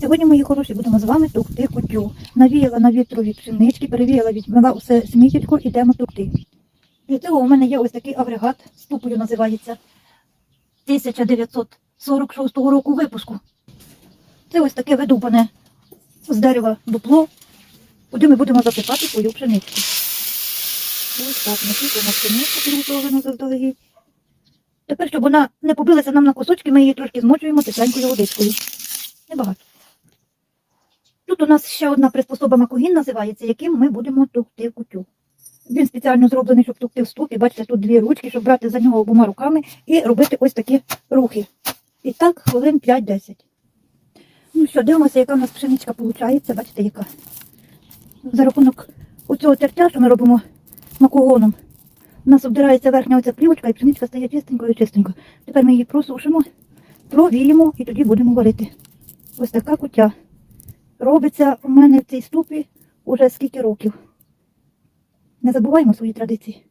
Сьогодні, мої хороші, будемо з вами тукти кутю. Навіяла на вітру від пшенички, перевіяла, відмила усе сміттячко, ідемо тукти. Для цього у мене є ось такий агрегат, ступою називається 1946 року випуску. Це ось таке видубане з дерева дупло, куди ми будемо засипати свою пшеничку. Ось так, насипаємо пшеничку підготовлену заздалегідь. Тепер, щоб вона не побилася нам на кусочки, ми її трошки змочуємо тепленькою водичкою. Небагато. Тут у нас ще одна приспособа макогін називається, яким ми будемо тукти кутю. Він спеціально зроблений, щоб тукти в ступі. Бачите, тут дві ручки, щоб брати за нього обома руками і робити ось такі рухи. І так хвилин 5-10. Ну що, дивимося, яка в нас пшеничка виходить. Бачите, яка. За рахунок оцього тертя, що ми робимо макогоном, у нас обдирається верхня оця плівочка і пшеничка стає чистенькою чистенькою. Тепер ми її просушимо, провіємо і тоді будемо варити. Ось така кутя. Робиться у мене в цій ступі уже скільки років. Не забуваємо свої традиції.